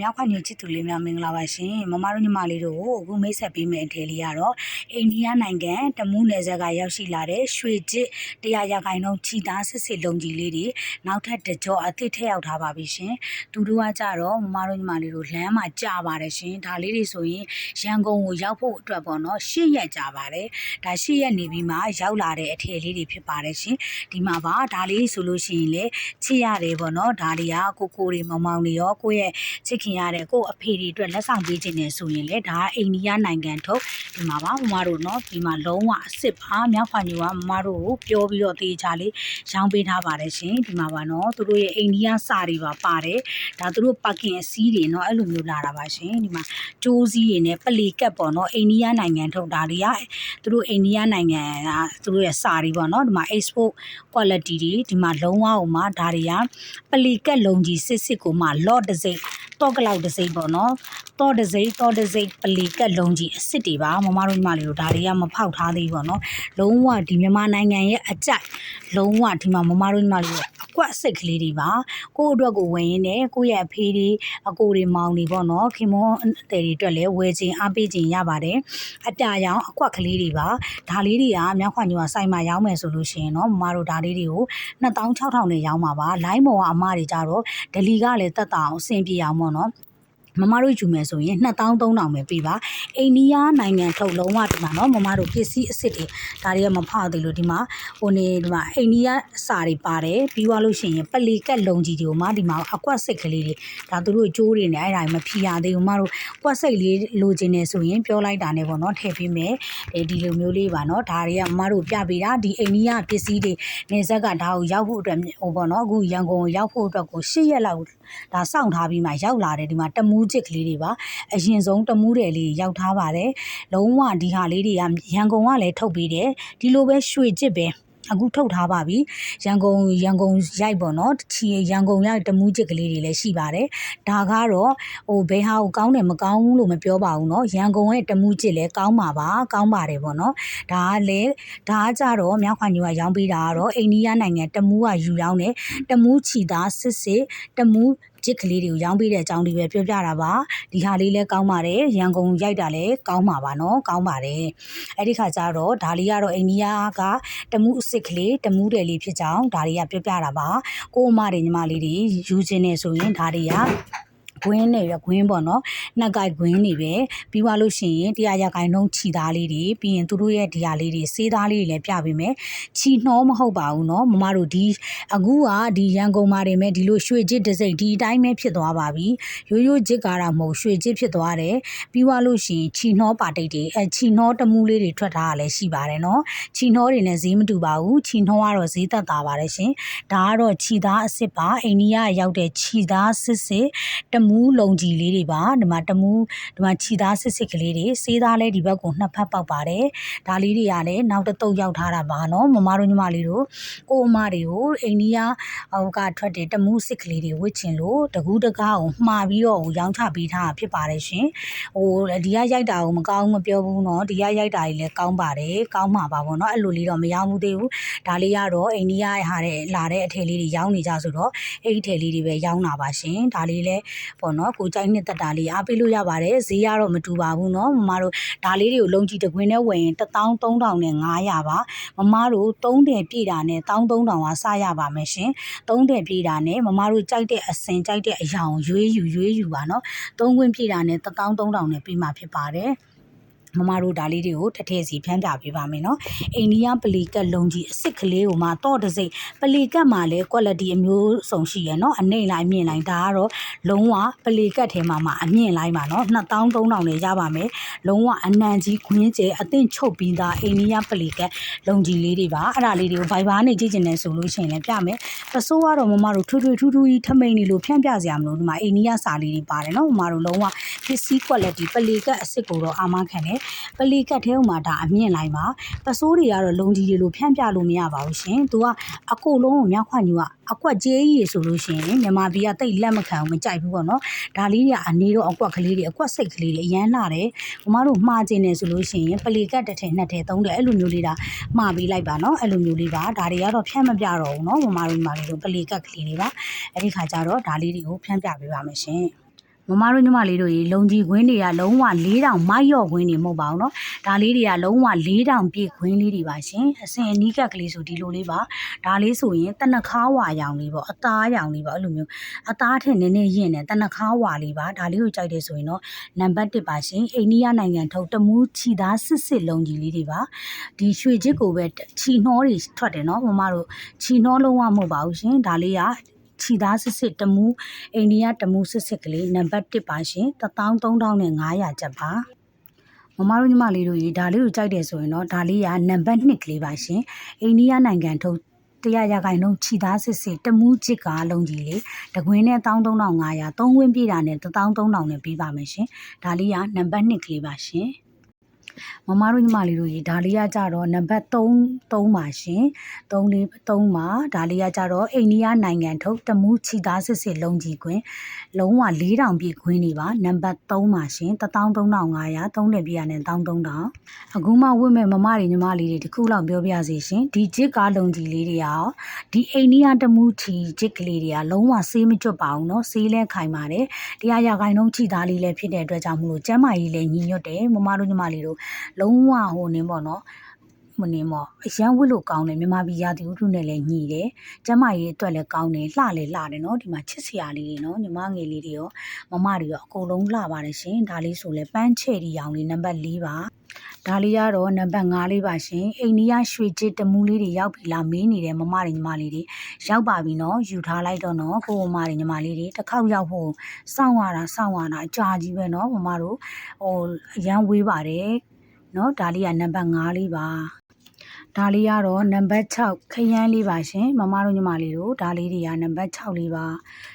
မြောက်ခွညချစ်သူလေးများမင်္ဂလာပါရှင်မမတို့ညီမလေးတို့ကိုအခုမိတ်ဆက်ပေးမယ့်အထည်လေးကတော့အိန္ဒိယနိုင်ငံတမူးနယ်စပ်ကရောက်ရှိလာတဲ့ရွှေကျစ်တရားရခိုင်နှုန်းချီသားစစ်စစ်လုံကြီးလေးတွေနောက်ထပ်တစ်ကြောအသစ်ထည့်ရောက်ထားပါပြီရှင်သူတို့ကကြတော့မမတို့ညီမလေးတို့လမ်းမှာကြာပါတယ်ရှင်ဒါလေးတွေဆိုရင်ရန်ကုန်ကိုရောက်ဖို့အတွက်ပေါ့နော်၈ရက်ကြာပါတယ်ဒါ၈ရက်နေပြီးမှရောက်လာတဲ့အထည်လေးတွေဖြစ်ပါတယ်ရှင်ဒီမှာပါဒါလေးဆိုလို့ရှိရင်လေချစ်ရတယ်ပေါ့နော်ဒါလေးကကိုကိုတွေမောင်မောင်တွေရောကိုယ့်ရဲ့ချစ်ခင်ရတဲ့ကိုယ့်အဖေတွေအတွက်လက်ဆောင်ပေးခြင်းနဲ့ဆိုရင်လေဒါကအိန္ဒိယနိုင်ငံထုတ်ဒီမှာပါမမတို့နော်ဒီမှာလုံးဝအစ်စ်ပါမြောက်ခွန်ကြီးကမမတို့ကိုပြောပြီးတော့တေးချလေးရောင်းပေးထားပါတယ်ရှင်ဒီမှာပါနော်သူတို့ရဲ့အိန္ဒိယစာတွေပါပါတယ်ဒါသူတို့ပါကင်အစည်းတွေနော်အဲ့လိုမျိုးလာတာပါရှင်ဒီမှာကျိုးစည်းတွေနဲ့ပလီကတ်ပေါ့နော်အိန္ဒိယနိုင်ငံထုတ်ဒါတွေကသူတို့အိန္ဒိယနိုင်ငံကသူတို့ရဲ့စာတွေပေါ့နော်ဒီမှာ export quality တွေဒီမှာလုံးဝဟိုမှာဒါတွေကပလီကတ်လုံးကြီးစစ်စစ်ကိုမှ lot တစ်စိမ့် တော့ကလောက်တစ်စိမ့်ပေါ့နော်တော့တစ်စိမ့်တော့တစ်စိမ့်ပလီကတ်လုံးကြီးအစ်စ်တွေပါမမတို့ညီမလေးတို့ဒါတွေကမဖောက်ထားသေးဘူးပေါ့နော်လုံးဝဒီမြန်မာနိုင်ငံရဲ့အကြိုက်လုံးဝဒီမှာမမတို့ညီမလေးတို့အကွက်စိတ်ကလေးတွေပါကိုယ့်အတွက်ကိုဝင်ရင်းနဲ့ကိုယ့်ရဲ့အဖေတွေအကိုတွေမောင်တွေပေါ့နော်ခင်မွန်းတဲ့တွေအတွက်လည်းဝယ်ခြင်းအားပေးခြင်းရပါတယ်အတားရောင်အကွက်ကလေးတွေပါဒါလေးတွေကမြောက်ခွန်ကြီးကစိုက်မှာရောင်းမယ်ဆိုလို့ရှိရင်เนาะမမတို့ဒါလေးတွေကို2600နဲ့ရောင်းပါပါလိုင်းပေါ်ကအမတွေကြတော့ဒလီကလည်းတက်တာအောင်အဆင်ပြေအောင် ပေါ့နော်မမတို့ယူမယ်ဆိုရင်2300ပဲပေးပါအိန္ဒိယနိုင်ငံထုတ်လုံးဝဒီမှာเนาะမမတို့ပစ္စည်းအစ်စ်တွေဒါတွေကမဖောက်သေးလို့ဒီမှာဟိုနေဒီမှာအိန္ဒိယစာတွေပါတယ်ပြီးသွားလို့ရှိရင်ပလီကက်လုံကြီးတွေကိုမှဒီမှာအကွက်စိတ်ကလေးတွေဒါသူတို့ကြိုးတွေနဲ့အဲ့ဒါမဖြီရသေးဘူးမမတို့ကွက်စိတ်လေးလိုချင်နေဆိုရင်ပြောလိုက်တာနဲ့ပေါ့เนาะထည့်ပေးမယ်ဒီလိုမျိုးလေးပါเนาะဒါတွေကမမတို့ပြပေးတာဒီအိန္ဒိယပစ္စည်းတွေနေဇက်ကဒါကိုရောက်ဖို့အတွက်ဟိုပေါ့เนาะအခုရန်ကုန်ကိုရောက်ဖို့အတွက်ကို၈ရက်လောက် ဒါစောင့်ထားပြီးမှရောက်လာတယ်ဒီမှာတမူးချစ်ကလေးတွေပါအရင်ဆုံးတမူးတယ်လေးရောက်ထားပါတယ်လုံးဝဒီဟာလေးတွေကရန်ကုန်ကလည်းထုတ်ပေးတယ်ဒီလိုပဲရွှေချစ်ပဲ အခုထုတ်ထားပါပြီရန်ကုန်ရန်ကုန်ရိုက်ပေါ့နော်ချီရန်ကုန်ရိုက်တမူးချစ်ကလေးတွေလည်းရှိပါတယ်ဒါကတော့ဟိုဘယ်ဟာကိုကောင်းတယ်မကောင်းဘူးလို့မပြောပါဘူးနော်ရန်ကုန်ရဲ့တမူးချစ်လည်းကောင်းပါပါကောင်းပါတယ်ပေါ့နော်ဒါကလည်းဒါကကြတော့မြောက်ခွန်ညူကရောင်းပေးတာကတော့အိန္ဒိယနိုင်ငံတမူးကယူရောင်းတယ်တမူးချီသားစစ်စစ်တမူး ဂျစ်ကလေးတွေကိုရောင်းပေးတဲ့အကြောင်းလေးပဲပြောပြတာပါဒီဟာလေးလည်းကောင်းပါတယ်ရန်ကုန်ရိုက်တာလည်းကောင်းပါပါနော်ကောင်းပါတယ်အဲ့ဒီခါကျတော့ဒါလေးကတော့အိန္ဒိယကတမူးအစ်စ်ကလေးတမူးတယ်လေးဖြစ်ကြောင်းဒါလေးကပြောပြတာပါကိုအမတွေညီမလေးတွေယူခြင်းနေဆိုရင်ဒါတွေက ကွင်းတွေပဲကွင်းပေါ့နော်နှက်ကိုက်ကွင်းတွေပဲပြီးသွားလို့ရှိရင်တရားရကိုင်းလုံးခြီသားလေးတွေပြီးရင်သူတို့ရဲ့ဒီဟာလေးတွေစေးသားလေးတွေလည်းပြပေးမယ်ခြီနှောမဟုတ်ပါဘူးနော်မမတို့ဒီအခုကဒီရန်ကုန်မှာတွေမဲ့ဒီလိုရွှေကြစ်တစ်စိတ်ဒီအတိုင်းပဲဖြစ်သွားပါပြီရိုးရိုးကြစ်ကားတာမဟုတ်ရွှေကြစ်ဖြစ်သွားတယ်ပြီးသွားလို့ရှိရင်ခြီနှောပါတိတ်တွေအဲခြီနှောတမူးလေးတွေထွက်ထားတာလည်းရှိပါတယ်နော်ခြီနှောတွေနဲ့ဈေးမတူပါဘူးခြီနှောကတော့ဈေးသက်သာပါတယ်ရှင်ဒါကတော့ခြီသားအစ်စ်ပါအိန္ဒိယရောက်တဲ့ခြီသားစစ်စစ်တမူးလုံကြီးလေးတွေပါဒီမှာတမူးဒီမှာခြိသားစစ်စစ်ကလေးတွေစေးသားလဲဒီဘက်ကိုနှစ်ဖက်ပေါက်ပါတယ်ဒါလေးတွေကလည်းနောက်တစ်တုပ်ရောက်ထားတာပါနော်မမတို့ညီမလေးတို့ကိုအမတွေကိုအိန္ဒိယဟိုကထွက်တဲ့တမူးစစ်ကလေးတွေဝစ်ချင်လို့တကူးတကားကိုမှားပြီးတော့ရောင်းချပေးထားတာဖြစ်ပါတယ်ရှင်ဟိုဒီကရိုက်တာကိုမကောင်းမပြောဘူးနော်ဒီကရိုက်တာကြီးလည်းကောင်းပါတယ်ကောင်းမှာပါဗောနော်အဲ့လိုလေးတော့မရောင်းဘူးသေးဘူးဒါလေးကတော့အိန္ဒိယရဲ့ဟာတဲ့လာတဲ့အထည်လေးတွေရောင်းနေကြဆိုတော့အဲ့ဒီထည်လေးတွေပဲရောင်းတာပါရှင်ဒါလေးလည်းပေါ့နော်ကိုကြိုက်နှစ်သက်တာလေးအားပေးလို့ရပါတယ်ဈေးကတော့မတူပါဘူးเนาะမမတို့ဒါလေးတွေကိုလုံးကြည့်တကွင်းနဲ့ဝယ်ရင်13500နဲ့900ပါမမတို့3တယ်ပြည့်တာနဲ့13000ကစရပါမယ်ရှင်3တယ်ပြည့်တာနဲ့မမတို့ကြိုက်တဲ့အစင်ကြိုက်တဲ့အရာကိုရွေးယူရွေးယူပါเนาะ3ခွင်းပြည့်တာနဲ့13000နဲ့ပြီးမှဖြစ်ပါတယ် မမတို့ဒါလေးတွေကိုတစ်ထည့်စီဖြန်းပြပေးပါမယ်နော်အိန္ဒိယပလီကတ်လုံးကြီးအစ်စ်ကလေးကိုမှတော့တစ်စိမ့်ပလီကတ်မှာလည်း quality အမျိုးစုံရှိရယ်နော်အနှိမ့်လိုက်မြင့်လိုက်ဒါကတော့လုံးဝပလီကတ်ထဲမှာမှအမြင့်လိုက်ပါနော်2300နဲ့ရပါမယ်လုံးဝအနံကြီးခွင်းကျဲအသင့်ချုပ်ပြီးသားအိန္ဒိယပလီကတ်လုံးကြီးလေးတွေပါအဲ့ဒါလေးတွေကို Viber နဲ့ကြည့်ကျင်နေဆိုလို့ရှိရင်လည်းပြမယ်ပစိုးကတော့မမတို့ထူးထူးထူးထူးကြီးထမိန်နေလို့ဖြန့်ပြစရာမလိုဒီမှာအိန္ဒိယစာလေးတွေပါတယ်နော်မမတို့လုံးဝပစ္စည်း quality ပလီကတ်အစ်စ်ကိုတော့အာမခံတယ်ပလီကတ်ထဲမှာဒါအမြင့်လိုက်ပါပစိုးတွေကတော့လုံကြီးတွေလိုဖြန့်ပြလို့မရပါဘူးရှင်သူကအကိုလုံးကိုမြောက်ခွညူကအကွက်ကျေးကြီးဆိုလို့ရှိရင်မြန်မာပြည်ကတိတ်လက်မခံဘူးမကြိုက်ဘူးပေါ့နော်ဒါလေးတွေကနေတော့အကွက်ကလေးတွေအကွက်စိတ်ကလေးတွေအရန်လာတယ်မမတို့မှားခြင်းနေဆိုလို့ရှိရင်ပလီကတ်တစ်ထည်နှစ်ထည်သုံးထည်အဲ့လိုမျိုးလေးဒါမှားပေးလိုက်ပါနော်အဲ့လိုမျိုးလေးပါဒါတွေကတော့ဖြန့်မပြတော့ဘူးနော်မမတို့ညီမလေးတို့ပလီကတ်ကလေးတွေပါအဲ့ဒီခါကျတော့ဒါလေးတွေကိုဖြန့်ပြပေးပါမယ်ရှင် မမတို့ညီမလေးတို့ရေလုံကြီးခွင်းတွေကလုံးဝ4000မိုက်ရော့ခွင်းတွေမဟုတ်ပါဘူးเนาะဒါလေးတွေကလုံးဝ4000ပြည့်ခွင်းလေးတွေပါရှင်အစင်အနီးကပ်ကလေးဆိုဒီလိုလေးပါဒါလေးဆိုရင်တနခါဝါရောင်လေးပေါ့အသားရောင်လေးပေါ့အဲ့လိုမျိုးအသားထက်နည်းနည်းရင့်တယ်တနခါဝါလေးပါဒါလေးကိုကြိုက်တယ်ဆိုရင်တော့နံပါတ်1ပါရှင်အိန္ဒိယနိုင်ငံထုတ်တမူးချီသားစစ်စစ်လုံကြီးလေးတွေပါဒီရွှေချစ်ကိုပဲချီနှောတွေထွက်တယ်เนาะမမတို့ချီနှောလုံးဝမဟုတ်ပါဘူးရှင်ဒါလေးက ခြီသားစစ်စစ်တမူးအိန္ဒိယတမူးစစ်စစ်ကလေးနံပါတ်1ပါရှင်13500ကျပ်ပါမမတို့ညီမလေးတို့ရေဒါလေးကိုကြိုက်တယ်ဆိုရင်တော့ဒါလေးကနံပါတ်2ကလေးပါရှင်အိန္ဒိယနိုင်ငံထုတ်တရားရခိုင်လုံးခြီသားစစ်စစ်တမူးချစ်ကားလုံးကြီးလေးတကွင်းနဲ့13500သုံးခွင်းပြည့်တာနဲ့13000နဲ့ပြီးပါမယ်ရှင်ဒါလေးကနံပါတ်2ကလေးပါရှင် မမတို့ညီမလေးတို့ရေဒါလေးကကြတော့နံပါတ်3 3ပါရှင်3လေး3ပါဒါလေးကကြတော့အိန္ဒိယနိုင်ငံထုတ်တမူးချီသားစစ်စစ်လုံးကြီးကွင်းလုံးဝ4000ပြည့်ခွင်းနေပါနံပါတ်3ပါရှင်13500 3လက်ပြည့်ရနဲ့13000အခုမှဝတ်မဲ့မမတွေညီမလေးတွေတခုလောက်ပြောပြစီရှင်ဒီဂျစ်ကားလုံးကြီးလေးတွေရောဒီအိန္ဒိယတမူးချီဂျစ်ကလေးတွေကလုံးဝဆေးမကျွတ်ပါဘူးเนาะဆေးလဲခိုင်ပါတယ်တရားရခိုင်လုံးချီသားလေးလည်းဖြစ်တဲ့အတွက်ကြောင့်မလို့ကျမ်းမာရေးလည်းညီညွတ်တယ်မမတို့ညီမလေးတို့ လုံးဝဟိုနင်းပေါ့နော်မနေမော်အရန်ဝစ်လို့ကောင်းတယ်မြမပြည်ရာသီဥတုနဲ့လည်းညီတယ်ကျမကြီးအတွက်လည်းကောင်းတယ်လှလည်းလှတယ်နော်ဒီမှာချစ်စရာလေးတွေနော်ညီမငယ်လေးတွေရောမမတွေရောအကုန်လုံးလှပါတယ်ရှင်ဒါလေးဆိုလဲပန်းချဲဒီရောင်လေးနံပါတ်၄ပါဒါလေးကတော့နံပါတ်5လေးပါရှင်အိန္ဒိယရွှေချစ်တမူးလေးတွေရောက်ပြီလားမေးနေတယ်မမတွေညီမလေးတွေရောက်ပါပြီနော်ယူထားလိုက်တော့နော်ကိုမမတွေညီမလေးတွေတစ်ခေါက်ရောက်ဖို့စောင့်ရတာစောင့်ရတာအကြာကြီးပဲနော်မမတို့ဟိုအရန်ဝေးပါတယ် နော်ဒါလေးကနံပါတ်5လေးပါဒါလေးကတော့နံပါတ်6ခရမ်းလေးပါရှင်မမတို့ညီမလေးတို့ဒါလေးတွေကနံပါတ်6လေးပါ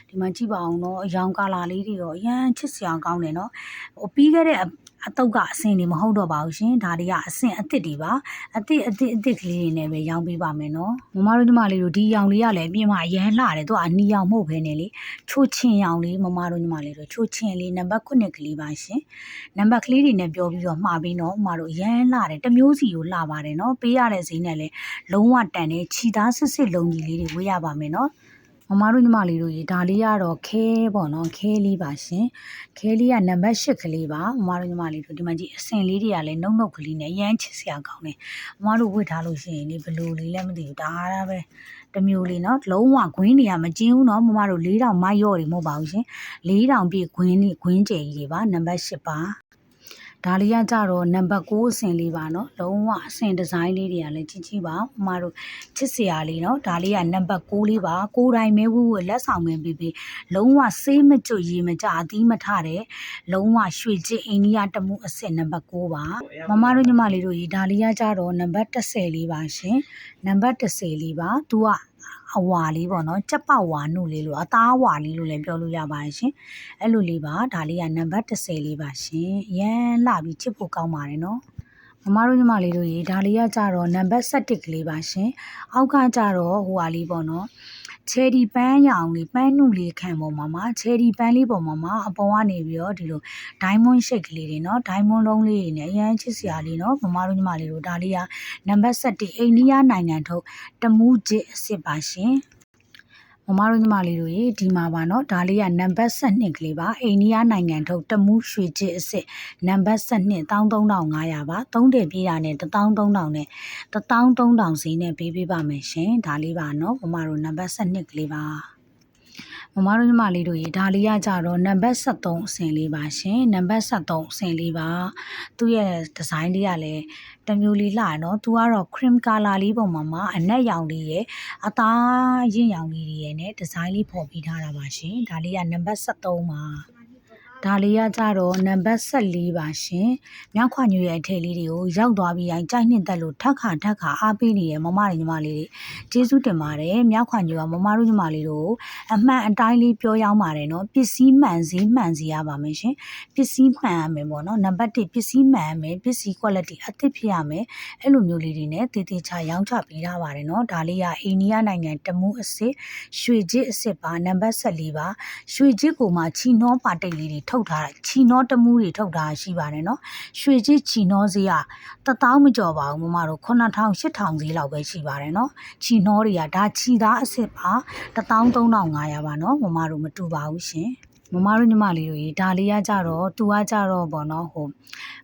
ဒီမှာကြည့်ပါအောင်နော်အယောင်ကာလာလေးတွေတော့အရန်ချစ်စရာကောင်းတယ်နော်ဟိုပြီးခဲ့တဲ့ အတုပ်ကအဆင်တွေမဟုတ်တော့ပါဘူးရှင်ဒါတွေကအဆင်အစ်စ်တွေပါအစ်စ်အစ်စ်အစ်စ်ကလေးတွေနဲ့ပဲရောင်းပေးပါမယ်နော်မမတို့ညီမလေးတို့ဒီရောင်လေးကလည်းအပြင်မှာအရန်လှတယ်သူကအနီရောင်မဟုတ်ဘဲနဲ့လေချိုးချင်ရောင်လေးမမတို့ညီမလေးတို့ချိုးချင်လေးနံပါတ်9ကလေးပါရှင်နံပါတ်ကလေးတွေနဲ့ပြောပြီးတော့မှာပြီးတော့မမတို့အရန်လှတယ်တစ်မျိုးစီကိုလှပါတယ်နော်ပေးရတဲ့ဈေးနဲ့လည်းလုံးဝတန်တဲ့ခြီသားစစ်စစ်လုံးကြီးလေးတွေဝေးရပါမယ်နော် မမတို့ညီမလေးတို့ရေဒါလေးကတော့ခဲပေါ့နော်ခဲလေးပါရှင်ခဲလေးကနံပါတ်8ကလေးပါမမတို့ညီမလေးတို့ဒီမှာကြည့်အစင်လေးတွေကလည်းနှုတ်နှုတ်ကလေးနဲ့ရမ်းချစ်စရာကောင်းတယ်မမတို့ဝတ်ထားလို့ရှိရင်လေဘလို့လေးလည်းမသိဘူးဒါအားပဲတမျိုးလေးနော်လုံးဝဂွင်းတွေကမကျင်းဘူးနော်မမတို့4000မိုက်ရော့တွေမဟုတ်ပါဘူးရှင်4000ပြည့်ဂွင်းတွေဂွင်းကျယ်ကြီးတွေပါနံပါတ်8ပါ ဒါလေးကကြတော့နံပါတ်6အဆင်လေးပါနော်လုံးဝအဆင်ဒီဇိုင်းလေးတွေကလည်းကြီးကြီးပါဥမာတို့ချစ်စရာလေးနော်ဒါလေးကနံပါတ်6လေးပါကိုယ်တိုင်မဲဝူဝူလက်ဆောင်ပင်ပေးပေးလုံးဝဆေးမကျွရေမကြအသီးမထတဲ့လုံးဝရွှေချင်းအိန္ဒိယတမှုအဆင်နံပါတ်6ပါမမတို့ညီမလေးတို့ရေဒါလေးကကြတော့နံပါတ်10လေးပါရှင်နံပါတ်10လေးပါ तू က အဝါလေးပေါ့နော်ကြက်ပေါက်ဝါနုလေးလို့အသားဝါလေးလို့လည်းပြောလို့ရပါတယ်ရှင်အဲ့လိုလေးပါဒါလေးကနံပါတ်10လေးပါရှင်ရမ်းလှပြီးချစ်ဖို့ကောင်းပါတယ်နော်မမတို့ညီမလေးတို့ရေဒါလေးကကြတော့နံပါတ်7ကလေးပါရှင်အောက်ကကြတော့ဟိုဟာလေးပေါ့နော် ချယ်ဒီပန်းရအောင်လေးပန်းနုလေးခံပေါ်မှာမှာချယ်ဒီပန်းလေးပေါ်မှာမှာအပေါ်ကနေပြီးတော့ဒီလို diamond shape ကလေးတွေနော် diamond လုံးလေးတွေနဲ့အရန်ချစ်စရာလေးနော်မမတို့ညီမလေးတို့ဒါလေးကနံပါတ်7အိန္ဒိယနိုင်ငံထုတ်တမူးဂျစ်အစ်စ်ပါရှင်။ မမတို့ညီမလေးတို့ရေဒီမှာပါเนาะဒါလေးကနံပါတ်7ကလေးပါအိန္ဒိယနိုင်ငံထုတ်တမူးရွှေချစ်အစ်စ်နံပါတ်7 13500ပါသုံးတယ်ပြေးတာနဲ့13000နဲ့13000ဈေးနဲ့ပေးပေးပါမယ်ရှင်ဒါလေးပါเนาะမမတို့နံပါတ်7ကလေးပါ မမတို့ညီမလေးတို့ရေဒါလေးကကြတော့နံပါတ်73အဆင့်လေးပါရှင်နံပါတ်73အဆင့်လေးပါသူ့ရဲ့ဒီဇိုင်းလေးကလည်းတစ်မျိုးလေးလှနော်သူကတော့ cream color လေးပုံမှာမှာအနက်ရောင်လေးရဲ့အသားရင့်ရောင်လေးတွေရဲ့နဲ့ဒီဇိုင်းလေးဖော်ပြထားတာပါရှင်ဒါလေးကနံပါတ်73ပါ ဒါလေးကကြတော့နံပါတ်14ပါရှင်။မြောက်ခွညွေရဲ့အထည်လေးတွေကိုရောက်သွားပြီးရင်ကြိုက်နှစ်သက်လို့ထက်ခါထက်ခါအားပေးနေတဲ့မမတွေညီမလေးတွေကျေးဇူးတင်ပါတယ်။မြောက်ခွညွေကမမတို့ညီမလေးတို့အမှန်အတိုင်းလေးပြောရောက်ပါတယ်နော်။ပစ္စည်းမှန်စည်းမှန်စီရပါမယ်ရှင်။ပစ္စည်းမှန်ရမယ်ပေါ့နော်။နံပါတ်1ပစ္စည်းမှန်ရမယ်။ပစ္စည်း quality အသစ်ဖြစ်ရမယ်။အဲ့လိုမျိုးလေးတွေနဲ့တည်တည်ချာရောင်းချပေးထားပါတယ်နော်။ဒါလေးကအိန္ဒိယနိုင်ငံတမူးအစ်စ်ရွှေချစ်အစ်စ်ပါနံပါတ်14ပါရွှေချစ်ကိုမှချီနှောပါတိတ်လေးတွေထုတ်ထားတာချီနှောတမှုတွေထုတ်ထားရှိပါတယ်နော်ရွှေချစ်ချီနှောဈေးက1000မကျော်ပါဘူးမမတို့9000 8000ဈေးလောက်ပဲရှိပါတယ်နော်ချီနှောတွေကဒါချီသားအစ်စ်ပါ13500ပါနော်မမတို့မတူပါဘူးရှင်မမတို့ညီမလေးတို့ရေဒါလေးကကြတော့သူကကြတော့ဗောနော်ဟို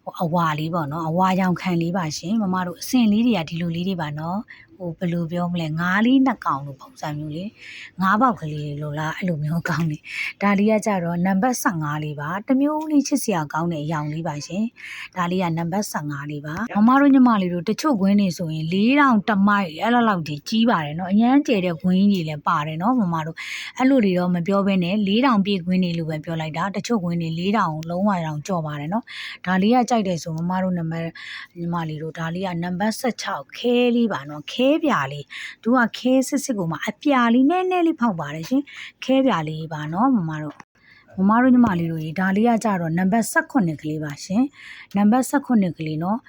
ဟိုအဝါလေးဗောနော်အဝါရောင်ခံလေးပါရှင်မမတို့အစင်လေးတွေကဒီလိုလေးတွေပါနော် ဟိုဘယ်လိုပြောမလဲငါးလေးနှစ်ကောင်လို့ပုံစံမျိုးလေးငါးပေါက်ကလေးလို့လားအဲ့လိုမျိုးကောင်းနေဒါလေးကကြတော့နံပါတ်15လေးပါတစ်မျိုးလေးချစ်စရာကောင်းတဲ့အယောင်လေးပါရှင်ဒါလေးကနံပါတ်15လေးပါမမတို့ညီမလေးတို့တချို့ခွင်းနေဆိုရင်4000တမိုက်အဲ့လောက်လောက်ကြီးကြီးပါတယ်နော်အရန်ကျဲတဲ့ခွင်းကြီးလည်းပါတယ်နော်မမတို့အဲ့လိုတွေတော့မပြောဘဲနဲ့4000ပြည့်ခွင်းနေလို့ပဲပြောလိုက်တာတချို့ခွင်းနေ4000လုံးဝတောင်ကြော်ပါတယ်နော်ဒါလေးကကြိုက်တယ်ဆိုမမတို့နံပါတ်ညီမလေးတို့ဒါလေးကနံပါတ်16ခဲလေးပါနော်ခဲပြာလေးသူကခဲစစ်စစ်ကိုမှအပြာလေးနည်းနည်းလေးဖောက်ပါတယ်ရှင်ခဲပြာလေးပါနော်မမတို့မမတို့ညီမလေးတို့ရေဒါလေးကကြတော့နံပါတ်18ကလေးပါရှင်နံပါတ်18ကလေးနော်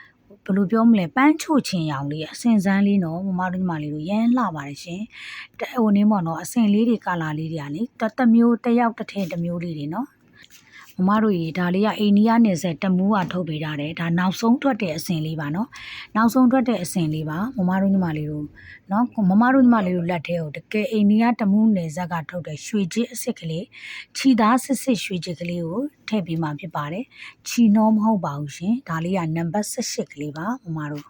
ဘယ်လိုပြောမလဲပန်းချို့ချင်ရောင်လေးအစင်စမ်းလေးနော်မမတို့ညီမလေးတို့ရမ်းလှပါတယ်ရှင်တဟိုနင်းပေါ့နော်အစင်လေးတွေကာလာလေးတွေကလေတတစ်မျိုးတစ်ယောက်တစ်ထည်တစ်မျိုးလေးတွေနော် မမတို့ရေဒါလေးကအိန္ဒိယနယ်စပ်တမူးကထုတ်ပေးထားတယ်ဒါနောက်ဆုံးထွက်တဲ့အစင်လေးပါနော်နောက်ဆုံးထွက်တဲ့အစင်လေးပါမမတို့ညီမလေးတို့နော်မမတို့ညီမလေးတို့လက်ထဲကိုတကယ်အိန္ဒိယတမူးနယ်စပ်ကထုတ်တဲ့ရွှေချစ်အစ်စ်ကလေးခြီသားစစ်စစ်ရွှေချစ်ကလေးကိုထည့်ပေးမှဖြစ်ပါတယ်ခြီနှောမဟုတ်ပါဘူးရှင်ဒါလေးကနံပါတ်18ကလေးပါမမတို့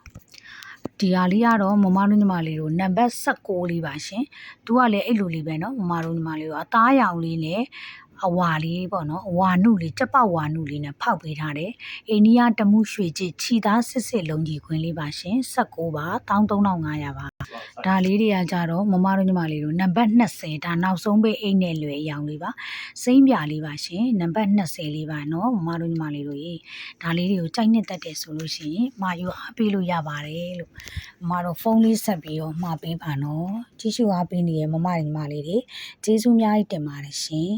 ဒီဟာလေးကတော့မမတို့ညီမလေးတို့နံပါတ်16လေးပါရှင်။သူကလည်းအဲ့လိုလေးပဲเนาะမမတို့ညီမလေးတို့အသားရောင်လေးနဲ့ အဝါလေးပေါ့နော်အဝါနုလေးကြက်ပေါက်ဝါနုလေးနဲ့ဖောက်ပေးထားတယ်။အိန္ဒိယတမှုရွှေချစ်ခြီသားစစ်စစ်လုံးကြီးခွင်းလေးပါရှင်။16ပါ13500ပါ။ ဒါလေးတွေကကြတော့မမတို့ညီမလေးတို့နံပါတ်20ဒါနောက်ဆုံးပိတ်အိတ်နဲ့လွယ်အရောင်လေးပါ။စိမ့်ပြလေးပါရှင်။နံပါတ်20လေးပါနော်မမတို့ညီမလေးတို့ရေဒါလေးတွေကိုကြိုက်နှစ်သက်တယ်ဆိုလို့ရှိရင်မာယူအားပေးလို့ရပါတယ်လို့မမတို့ဖုန်းလေးဆက်ပြီးတော့မှာပေးပါနော်ကြည့်ရှုအားပေးနေတဲ့မမညီမလေးတွေကျေးဇူးအများကြီးတင်ပါတယ်ရှင်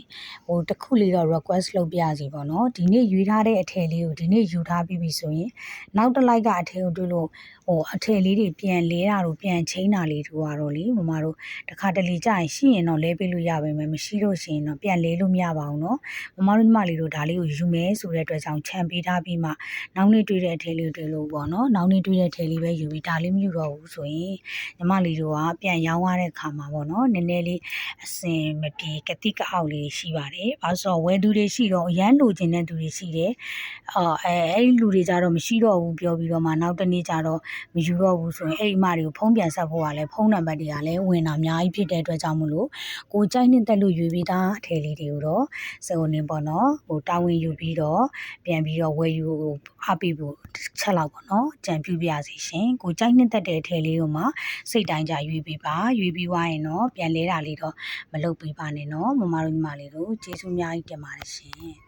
ဟိုတစ်ခုလေးတော့ request လုပ်ပြစီပေါ့နော်ဒီနေ့ယူထားတဲ့အထည်လေးကိုဒီနေ့ယူထားပြီးပြီဆိုရင်နောက်တစ်လိုက်ကအထည်ကိုတွေ့လို့ ဟိုအထည်လေးတွေပြန်လဲတာတို့ပြန်ချင်းတာလေးတို့ကတော့လေမမတို့တစ်ခါတလေကြာရင်ရှိရင်တော့လဲပေးလို့ရပါမယ်မရှိလို့ရှိရင်တော့ပြန်လဲလို့မရပါဘူးနော်မမတို့ညီမလေးတို့ဒါလေးကိုယူမယ်ဆိုတဲ့အတွက်ကြောင့်ခြံပေးထားပြီးမှနောက်နေ့တွေ့တဲ့အထည်လေးတွေလို့ပေါ့နော်နောက်နေ့တွေ့တဲ့အထည်လေးပဲယူပြီးဒါလေးမယူတော့ဘူးဆိုရင်ညီမလေးတို့ကပြန်ရောင်းရတဲ့ခါမှာပေါ့နော်နည်းနည်းလေးအစင်မပြေကတိကအောက်လေးရှိပါတယ်။ဘာလို့ဆိုတော့ဝယ်သူတွေရှိတော့အရန်လိုချင်တဲ့သူတွေရှိတယ်။အော်အဲအဲ့ဒီလူတွေကြတော့မရှိတော့ဘူးပြောပြီးတော့မှနောက်တစ်နေ့ကျတော့မယူတော့ဘူးဆိုရင်အဲ့ဒီအမတွေကိုဖုန်းပြန်ဆက်ဖို့ကလည်းဖုန်းနံပါတ်တွေကလည်းဝင်တာအများကြီးဖြစ်တဲ့အတွက်ကြောင့်မလို့ကိုကြိုက်နေတဲ့လူယူပြီးသားအထည်လေးတွေကိုတော့စကုန်နေပေါ့နော်ဟိုတာဝန်ယူပြီးတော့ပြန်ပြီးတော့ဝယ်ယူအားပေးဖို့ချက်လောက်ပေါ့နော်ကြံပြပြစီရှင်ကိုကြိုက်နေတဲ့တဲ့အထည်လေးကိုမှစိတ်တိုင်းကြရွေးပေးပါရွေးပြီးွားရင်တော့ပြန်လဲတာလေးတော့မလုပ်ပေးပါနဲ့နော်မမတို့ညီမလေးတို့ကျေးဇူးအများကြီးတင်ပါတယ်ရှင်